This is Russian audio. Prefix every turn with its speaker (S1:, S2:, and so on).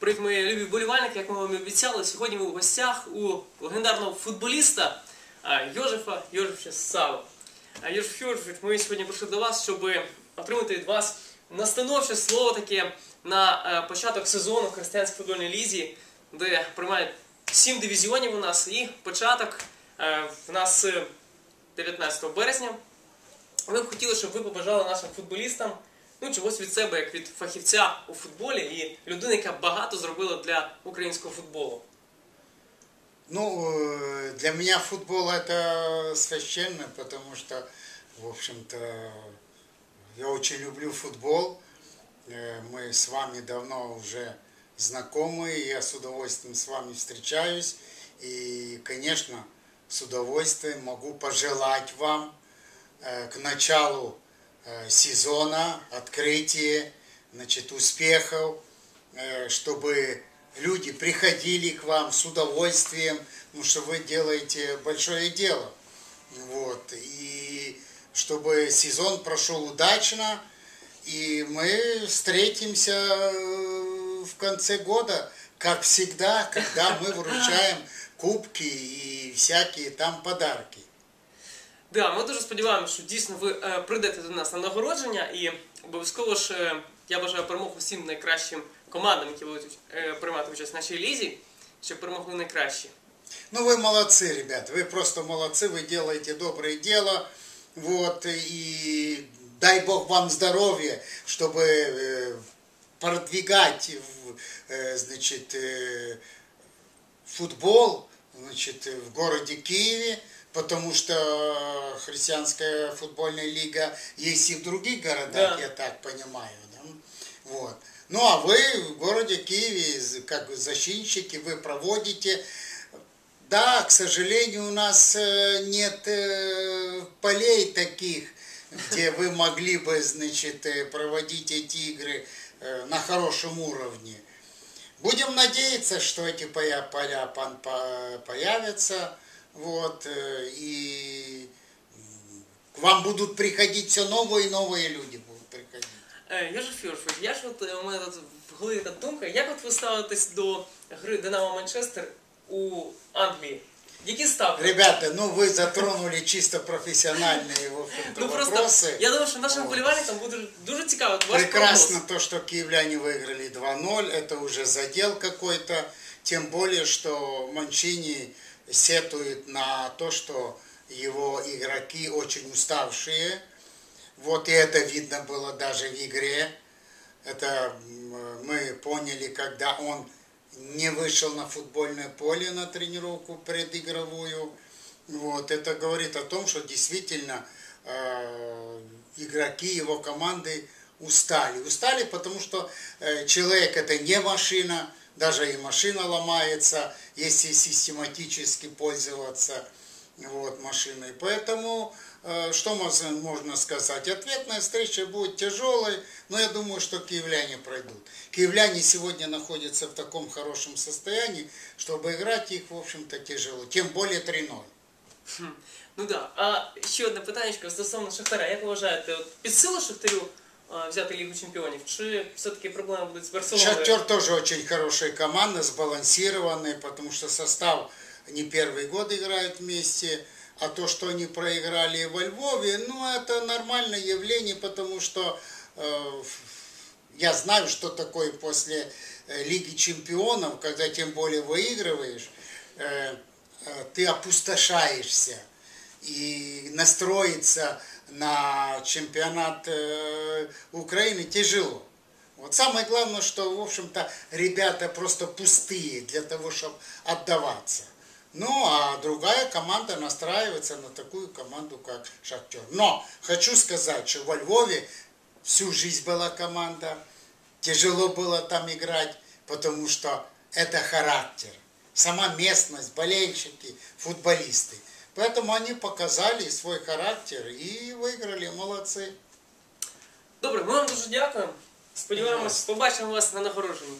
S1: Привіт, мої любі вболівальники, як ми вам і обіцяли, сьогодні ми в гостях у легендарного футболіста Йожефа Йожефа Сава. Йожеф Йожефович, ми сьогодні прийшли до вас, щоб отримати від вас настановче слово таке на е, початок сезону в Християнській футбольній лізі, де приймають сім дивізіонів у нас і початок е, в нас е, 19 березня. Ми б хотіли, щоб ви побажали нашим футболістам ну, чогось від себе, як від фахівця у футболі і людини, яка багато зробила для українського футболу.
S2: Ну, э, для меня футбол это священно, потому что, в общем-то, я очень люблю футбол. Э, Мы с вами давно уже знакомы, и я с удовольствием с вами встречаюсь. И, конечно, с удовольствием могу пожелать вам э, к началу э, сезона, открытия, значит, успехов, э, чтобы люди приходили к вам с удовольствием, потому что вы делаете большое дело. Вот. И чтобы сезон прошел удачно, и мы встретимся э, в конце года, как всегда, когда мы вручаем кубки и всякие там подарки.
S1: Да, ми дуже сподіваємося, що дійсно ви е, прийдете до нас на нагородження і обов'язково ж е, я бажаю перемог усім найкращим командам, які будуть е, приймати участь в нашій лізі, щоб перемогли найкращі.
S2: Ну, вы молодцы, ребят, вы просто молодцы, вы делаете доброе дело, вот, и дай Бог вам здоровья, чтобы э, продвигать, в, э, значит, э, футбол, значит, в городе Киеве, потому что христианская футбольная лига есть и в других городах,
S1: Да.
S2: я так понимаю, да? вот. Ну, а вы в городе Киеве, как защитники, вы проводите да, к сожалению, у нас э, нет э, полей таких, где вы могли бы, значит, э, проводить эти игры на хорошем уровне. Будем надеяться, что эти поля, появятся, вот, э, и м, к вам будут приходить все новые и новые люди будут приходить.
S1: Е, Йожеф Йожефович, я ж от е, у мене тут в голові така думка, як от ви ставитесь до гри Динамо Манчестер у Англії? Які ставки?
S2: Ребята, ну вы затронули чисто профессиональные в общем-то,
S1: Ну просто
S2: вопросы.
S1: я думаю, що нашим
S2: Вот.
S1: вболівальникам буде дуже цікаво. от Ваш
S2: Прекрасно
S1: прогноз.
S2: то, что киевляне выиграли 2-0, это уже задел какой-то. Тем более, что Манчини сетует на то, что его игроки очень уставшие. Вот и это видно было даже в игре. Это мы поняли, когда он не вышел на футбольное поле на тренировку предигровую. Вот, это говорит о том, что действительно э, игроки его команды устали. Устали, потому что э, человек это не машина, даже и машина ломается, если систематически пользоваться вот, машиной. Поэтому, э, что можно, сказать? Ответная встреча будет тяжелой, но я думаю, что киевляне пройдут. Киевляне сегодня находятся в таком хорошем состоянии, чтобы играть их, в общем-то, тяжело. Тем более 3-0.
S1: Хм. Ну так. А ще одне питання стосовно Шахтаря. Як ви вважаєте, от під силу Шахтарю взяти Лігу Чемпіонів? Чи все-таки проблеми будуть з Барселоною?
S2: Шахтер тоже очень хорошая команда, сбалансированная, потому что состав не первый год играет вместе. А то, что они проиграли во Львове, ну, это нормальное явление, потому что э, я знаю, что такое после э, Лиги Чемпионов, когда тем более выигрываешь, э, э, ты опустошаешься. И настроиться на чемпионат э, Украины тяжело. Вот самое главное, что, в общем-то, ребята просто пустые для того, чтобы отдаваться. Ну, а другая команда настраивается на такую команду, как Шахтер. Но хочу сказать, что во Львове всю жизнь была команда. Тяжело было там играть, потому что это характер. Сама местность, болельщики, футболисты. Поэтому они показали свой характер и выиграли. Молодцы.
S1: Добре, ми вам дуже дякуємо. Сподіваємось, побачимо вас на нагородженні.